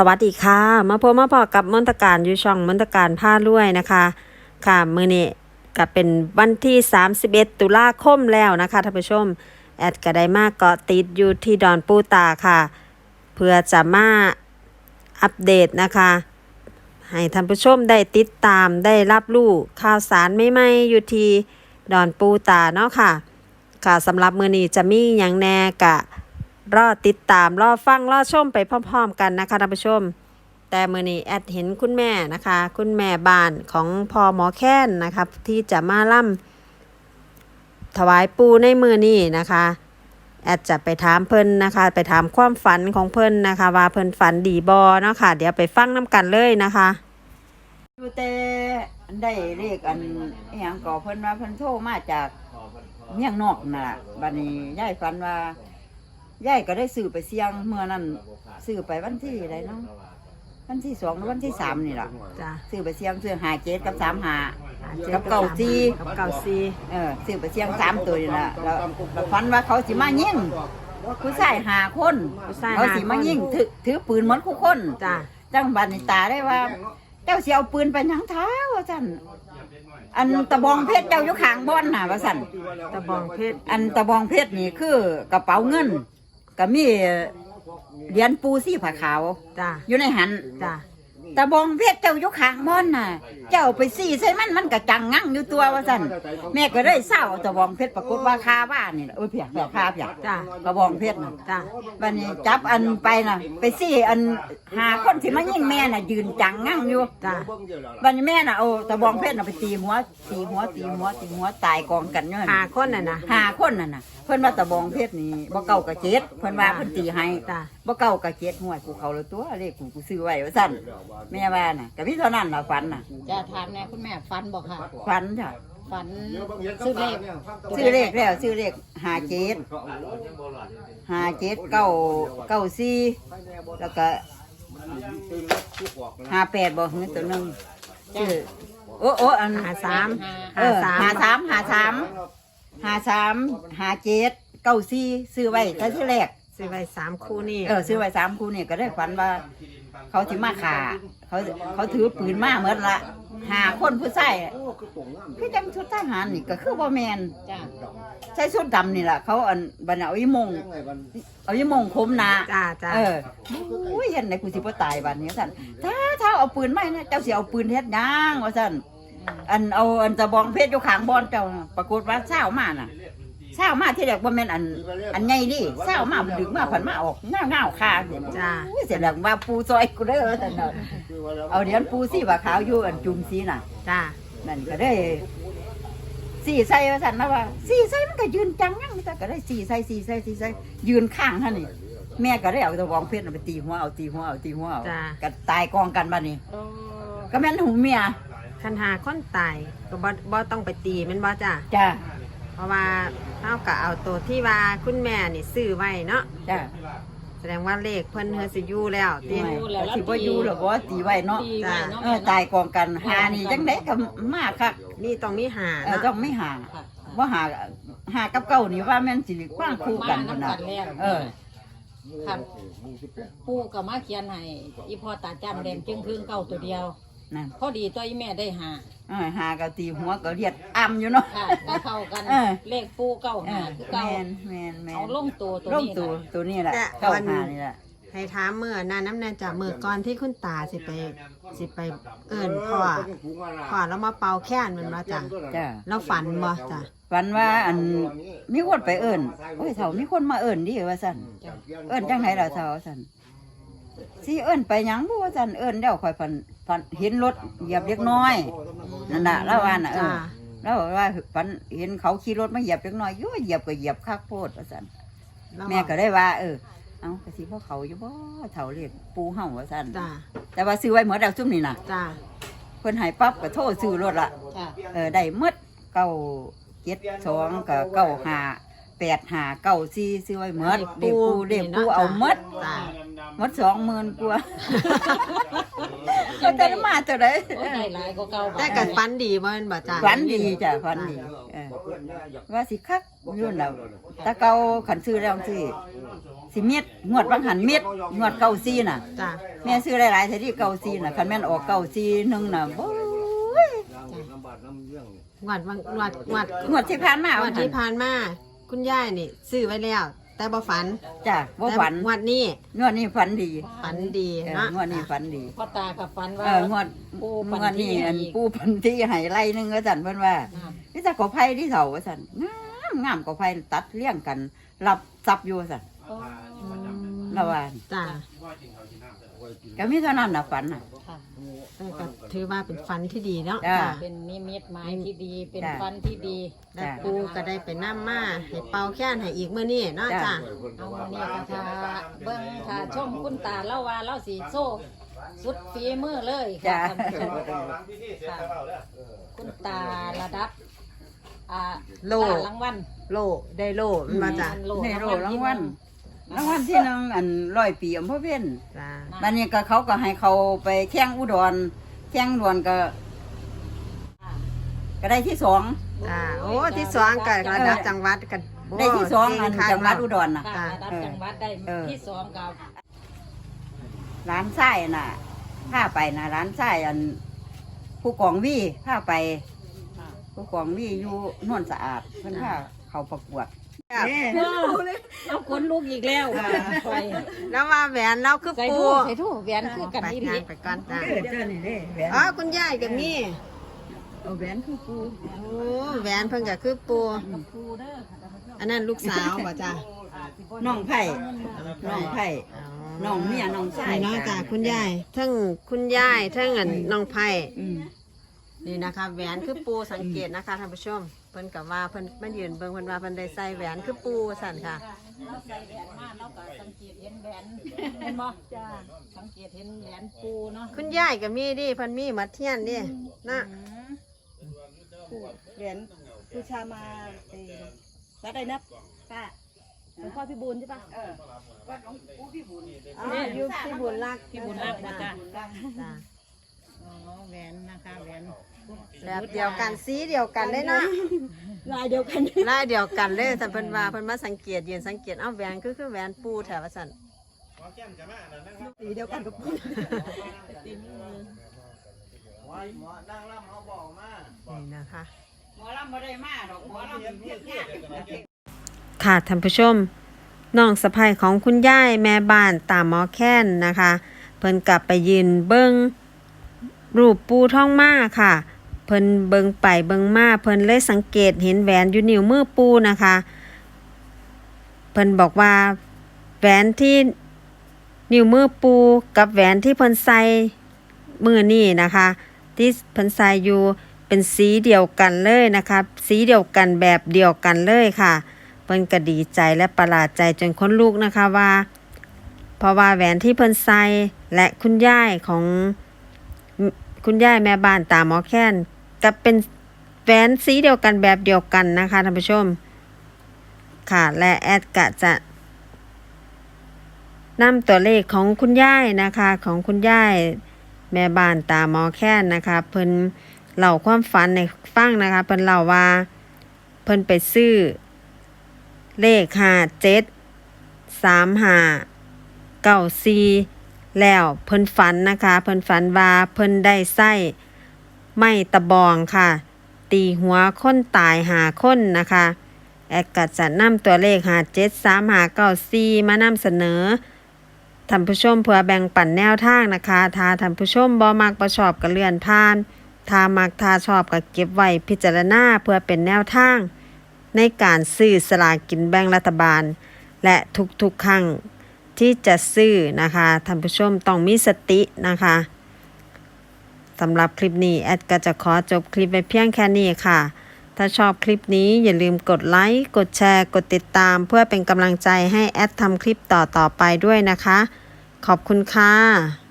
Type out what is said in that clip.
สวัสดีค่ะ มาพบมาพอกับมนตการอยู่ช่องมนตการผ้าลวยนะคะ ค่ะมือนี้ก็เป็นวันที่ 31 ตุลาคมแล้วนะคะท่านผู้ชม แอดก็ได้มากเกาะติดอยู่ที่ดอนปูตาค่ะ เพื่อจะมาอัปเดตนะคะ ให้ท่านผู้ชมได้ติดตามได้รับรู้ข่าวสารใหม่ๆอยู่ที่ดอนปูตาเนาะค่ะ ค่ะสำหรับมือนี้จะมีอย่างแน่กะ รอติดตามรอฟังรอชมไปพร้อม ๆ กันนะคะท่านผู้ชม แต่เมื่อนี้แอดเห็นคุณแม่นะคะ คุณแม่บ้านของพอหมอแค้นนะคะที่จะมาล่ำถวายปูในมือนี้นะคะแอดจะไปถามเพิ่นนะคะ ไปถามความฝันของเพิ่นนะคะ ว่าเพิ่นฝันดีบอเนาะค่ะ เดี๋ยวไปฟังน้ำกันเลยนะคะอยู่แต่ได้เลขอันอหยังก่อเพิ่นว่าเพิ่นโทรมาจากเมียงนอกน่ะบัดนี้ยายฝันว่า ยายก็ได้ซื้อไปเสี่ยงเมื่อนั้นซื้อไปวันที่อะไรเนาะวันที่สองหรือวันที่สามนี่ล่ะจ้ะซื้อไปเสี่ยงซื้อหาเจ็ดกับสามหา กับเก่าซี กับเก่าซีเออซื้อไปเสี่ยงสามตัวนี่ล่ะแล้วแล้วฝันว่าเขาสิมายิงผู้ชายหาคนผู้ชายเขาสิมายิงถือถือปืนเหมือนคู่คนจ้ะจังบัดนี่ตาได้ว่า เจ้าสิเอาปืนไปหยังเท้าว่าซั่นอันตะบองเพชรเจ้าอยู่ข้างบ่อนน่ะว่าซั่นตะบองเพชรอันตะบองเพชรนี่คือกระเป๋าเงิน ก็มีเหรียญปูซี่ผ้าขาว จ้ะอยู่ในหันจ้ะ ตะบองเพชรเจ้าอยู่ข้างบ่อนน่ะ เจ้าไปซี่ใส่มันมันก็จังงั่งอยู่ตัวว่าซั่นแม่ก็ได้เศร้าเอาตะบองเพชรปรากฏว่าคาบ้านนี่ล่ะเอ้ยเพียงเพียงคาเพียงจ้ะกระบองเพชรน่ะจ้ะวันนี้จับอันไปน่ะ ไปซี่อันหาคนที่มายิงแม่น่ะ ยืนจังงั่งอยู่จ้ะวันนี้แม่น่ะเอาตะบองเพชรน่ะไปตีหัวตีหัวตีหัวตีหัวตายกองกันอยู่นั่นหาคนน่ะนะหาคนนั่นน่ะเพิ่นว่าตะบองเพชรนี่บ่เก่ากะเจ็ดเพิ่นว่าเพิ่นตีให้จ้ะ บ่เก่ากะเจ็ดห้วยกูเขาเลยตัวเลขกูกูซื้อไว้ว่าซั่นแม่ว่าน่ะก็มีเท่านั้นน่ะฝันน่ะจะถามแน่คุณแม่ฟันบอกค่ะ ฝันจ้ะฝันซื้อเลขซื้อเลขแล้วซื้อเลขหาเจ็ดหาเจ็ดเก้าเก้าสี่แล้วก็หาแปดบ่หือตัวหนึงชื่อโอ้โอ้อันหาสามเออหาสามหาสามหาสามหาเจ็ดเก้าสี่ซื้อไว้แต่ที่แรก ซื้อไว้สามคู่นี่เออซื้อไว้สามคู่นี่ก็ได้ฝันว่า เขาสิมาขาเขาเขาถือปืนมาเหมือนละหาคนผู้ชายคือจังชุดทหารนี่ก็คือบ่แมนจ้ะใช้ชุดดำนี่แหละเขาอันบันเอาอีมงเอาอีมงคมหนาจ้ะจ้ะเอออุ้ยเห็นไหนกูสิบ่ตายบัดนี้สั่นถ้าถ้าเอาปืนมาเนี่ยเจ้าสิเอาปืนเฮ็ดหยังว่าสั่นอันเอาอันตะบองเพชรอยู่ข้างบ่อนเจ้าน่ะปรากฏว่าเช้ามาน่ะ เช้ามาที่แรกบ่แม่นอัน อันใหญ่ดิเช้ามาดึกมาผันมาออกเงาเงาๆคาจ้ะอุ้ยเสียดังว่าปูซอยกูเด้อสั่นน่ะเอาเหรียญปูสีว่าขาวอยู่อันจุ่มสีน่ะจ้ะนั่นก็ได้สี่ใส่ว่าสันนะว่าสี่ใส่มันก็ยืนจังยังแต่ก็ได้สี่ใส่สี่ใส่สี่ใส่ยืนข้างท่านนี่แม่ก็ได้เอาตะวองเพชรเอาไปตีหัวเอาตีหัวเอาตีหัวเอาจ้ะก็ตายกองกันบ้านนี้ก็แม่นหูเมียคันหาคนตายก็บ่บ่ต้องไปตีแมันบ่จ้ะจ้า เพราะว่าเท่ากับเอาตัวที่ว่าคุณแม่นี่ซื้อไว้เนาะจ้าแสดงว่าเลขเพิ่นเฮอสิอยู่แล้วติไม่ก็สิบ่อยู่หรอกว่าตีไว้เนาะตีไว้เนาะเออตายกองกันหานี่จังไดก็มากคักนี่ต้องมีหาเออเนาะต้องไม่หาค่ะว่าหาหากับเก่านี่ว่าแม่นสิกว้างคู่กันมาพุ่นน้ำน่ะกันแล้วเออค่ะปู่กับมาเขียนให้อีพ่อตาจำแดงจึงครึ่งเก้าตัวเดียว นั่นพอดีตัวอีแม่ได้หาเออหากะตีหัวก็เรียดอ้ำอยู่เนาะ ค่ะก็เข้ากันเออ เลขปู่เก้าเอหาอคือแมเก้านแมนแมนเอาลงตัวตัวร่มนี้ตัวนะตัวนี้แหละแต่เก้าวัน หานี่แหละ ให้ถามเมื่อนั้นน้ำแน่จะมือก่อนที่คุณตาสิไปสิไปเอิ้นพ่อพ่อแล้วมาเป่าแค้นมันบ่จ้ะจ้ะ แล้วฝันบ่จ้ะฝันว่าอันมีคนไปเอิ้นโอ้ยเฒ่ามีคนมาเอิ้นดิว่าซั่นเอิ้นจังไหนล่ะเฒ่าว่าซั่นสิเอิ้นไปหยังบ่ว่าซั่นเอิ้นแล้วค่อยฝัน ฝันเห็นรถเหยียบเล็กน้อยนั่นน่ะแล้วว่าน่ะเอจ้ะอแล้วว่าฝันเห็นเขาขี่รถมาเหยียบเล็กน้อยอยู่เหยียบก็เหยียบคักโพดว่าซั่นล้วแม่ก็ได้ว่า เออเอากระสิพ่อเขาอยู่บ่เฒ่าเรียกปูเฮาว่าซั่นจ้ะแต่ว่าซื้อไว้หมดแล้วซุ่มนี่น่ะจ้ะเพิ่นให้ปั๊บก็โทรซื้อรถละจ้ะเออได้หมดเก้าเจ็ดสองกับเก้าห้าแปดห้าเก้าสี่ซื้อไว้หมดเด็กปูเด็กปูเอาหมดจ้ะ หมดสองหมื่นกว่าก็แต่ละมาตัวใดโอ้ยได้หลายกว่าเก่าแต่กัฝันดีบ่แม่นบ่จ้าฝันดีจ้ะฝันดีเออว่าสิคักยุ่นแล้วแตะเกาขันซื้อแล้วสิสิเม็ดงวดบางหันเม็ดงวดเก้าซีน่ะ จ้าแม่ซื้อหลายๆแต่ที่เก้าซีน่ะคันแม่นออกเก้าซีหนึงน่ะโอ้ยงวดวังงวดงวดงวดที่ผ่านมางวว่าดหั่ที่นผ่านมาคุณยายนี่ซื้อไว้แล้ว แต่บ่ฝันจ้ะบ่ฝันแต่งวดนี้งวดนี้ฝันดีฝันดีเออเนาะงวดนี้ฝันดีพ่อตากับฟันว่า เอองวดปูงปันวดที่นี้อันอีก ปูพันที่ให้ไล่หนึงก็สั่นเพิ่นว่าอ่านี่จะกอไผ่ที่เสาว่าสั่นงามงามกอไผ่ตัดเลี้ยงกันรับซับอยู่ว่าสั่นละว่าจ้า ก็มีเท่านั้นน่ะฝันน่ะ ค่ะแต่ก็ถือว่าเป็นฝันที่ดีเนาะจ้าจ้าเป็นนิมิตหมายที่ดีเป็นจ้ะ ฟันที่ดี และปูก็ได้ไปน้ำมาให้เป่าแค้นให้อีกมื้อนี้เนาะจ้าจ้าเอาวันนี้ก็ทาเบิ้งทาชมคุณตาเล่าว่าเล่าสีโซ่สุดฝีมือเลยค่ะจ้ะ ท่านผู้ชมค่ะคุณตาระดับ อ่าโลตารางวัลโลได้โลมันมาจ้าโลในโรรางวัล รางวัลที่หนึงอันร้อยปีอำเภอเพ็ญจ้าบัดนี้ก็เขาก็ให้เขาไปแข่งอุดร แข่งอุดรก็ ก็ได้ที่สอง จ้าโอ้ที่สองก็ระดับจังหวัดกันโได้ที่สองอันเก่คักจังหวัดอุดรน่ะ ค่ะระดับจังหวัดได้เออ ที่สองกับร้านไส้น่ะพาไปนะร้านไส้อัน ผู้กองวี่พาไป ผู้กองวี่อยู่นวลสะอาดเพิ่นพาเขาประกวด ครับเอ้เอาคนลูกอีกแล้วไปแล้วว่าแหวนเราคือใส่ปูทูใส่ทูแหวนคือกันไปนี่งาลีนไปก่อนจ้าเออเจ้านี่เด้แหวนอ๋อคุณยายกับมี่เอาแหวนคือปูโอ้แหวนเพิ่งก็คือปูปูเด้อค่ะท่านผู้ชมอันนั้นลูกสาวบ่จ้าน้องไผ่น้องไผ่น้องเมียน้องชายนี่เนาะจ้าคุณยายทั้งคุณยายทั้งอันน้องไผ่อืมนี่นะคะ แหวนคือปูสังเกตนะคะท่านผู้ชมเพิ่นกับว่าเพิ่นมายืนเบิ่งเพิ่นว่าเพิ่นได้ใส่แหวนคือปูสั่นค่ะ เราใส่แหวนมาเราก็สังเกตเห็นแหวนเห็นบ่จ้าสังเกตเห็นแหวนปูเนาะคุณยายก็มีดิเพิ่นมีมัดเทียนดินะเหรียญบูชามาเออวัดอะไรนะป้าหลวงพ่อพิบูลใช่ปะอ๋ออยู่ที่บุญรักพี่บุญรักบ่จ้าจ้า อ๋อแหวนนะคะแหวนแบบเดียวกันสีเดียวกันเลยเนาะลายเดียวกันลายเดียวกันเลยแต่เพิ่นว่าเพิ่นมาสังเกตยืนสังเกตเอ้าแหวนคือคือแหวนปูแถวว่าซั่นสีเดียวกันกับนี่นะคะหมอลำบ่ได้มาดอกหมอลำเทียบยากค่ะท่านผู้ชมน้องสะพ้ายของคุณยายแม่บ้านตามหมอแค้นนะคะ เพิ่นกลับไปยืนเบิง รูปปูท่องมาค่ะ เพิ่นเบิงไปเบิงมาเพิ่นเลยสังเกตเห็นแหวนอยู่นิ้วมือปูนะคะ เพิ่นบอกว่าแหวนที่นิ้วมือปูกับแหวนที่เพิ่นใส่มือนี่นะคะ ที่เพิ่นใส่อยู่เป็นสีเดียวกันเลยนะคะ สีเดียวกันแบบเดียวกันเลยค่ะ เพิ่นก็ดีใจและประหลาดใจจนคนลุกนะคะว่า เพราะว่าแหวนที่เพิ่นใส่และคุณย่ายของ คุณยายแม่บ้านตาหมอแค้นกับเป็นแหวนสีเดียวกันแบบเดียวกันนะคะท่านผู้ชม ค่ะและแอดกะจะนำตัวเลขของคุณยายนะคะของคุณยายแม่บ้านตาหมอแค้นนะคะ เพิ่นเล่าความฝันในฟังนะคะ เพิ่นเล่าว่า เพิ่นไปซื้อ เลขห้าเจ็ดสามห้าเก้าสี่ แล้วเพิ่นฝันนะคะ เพิ่นฝันว่าเพิ่นได้ไส้ไม่ตะบองค่ะ ตีหัวคนตายหาคนนะคะ แอดกัจะนำตัวเลขหาเจ็ดสามหาเก้าสี่มานำเสนอท่านผู้ชมเพื่อแบ่งปันแนวทางนะคะถ้าท่านผู้ชมบ่มักประชอบก็เลื่อนผ่านถ้ามักถ้าชอบก็เก็บไว้พิจารณาเพื่อเป็นแนวทาง ในการซื้อสลากกินแบ่งรัฐบาล และทุกๆครั้ง ที่จะซื้อนะคะท่านผู้ชมต้องมีสตินะคะสำหรับคลิปนี้ แอดก็จะขอจบคลิปไปเพียงแค่นี้ค่ะ ถ้าชอบคลิปนี้อย่าลืมกดไลค์กดแชร์ กดติดตาม เพื่อเป็นกำลังใจให้แอดทำคลิปต่อๆไปด้วยนะคะ ขอบคุณค่ะ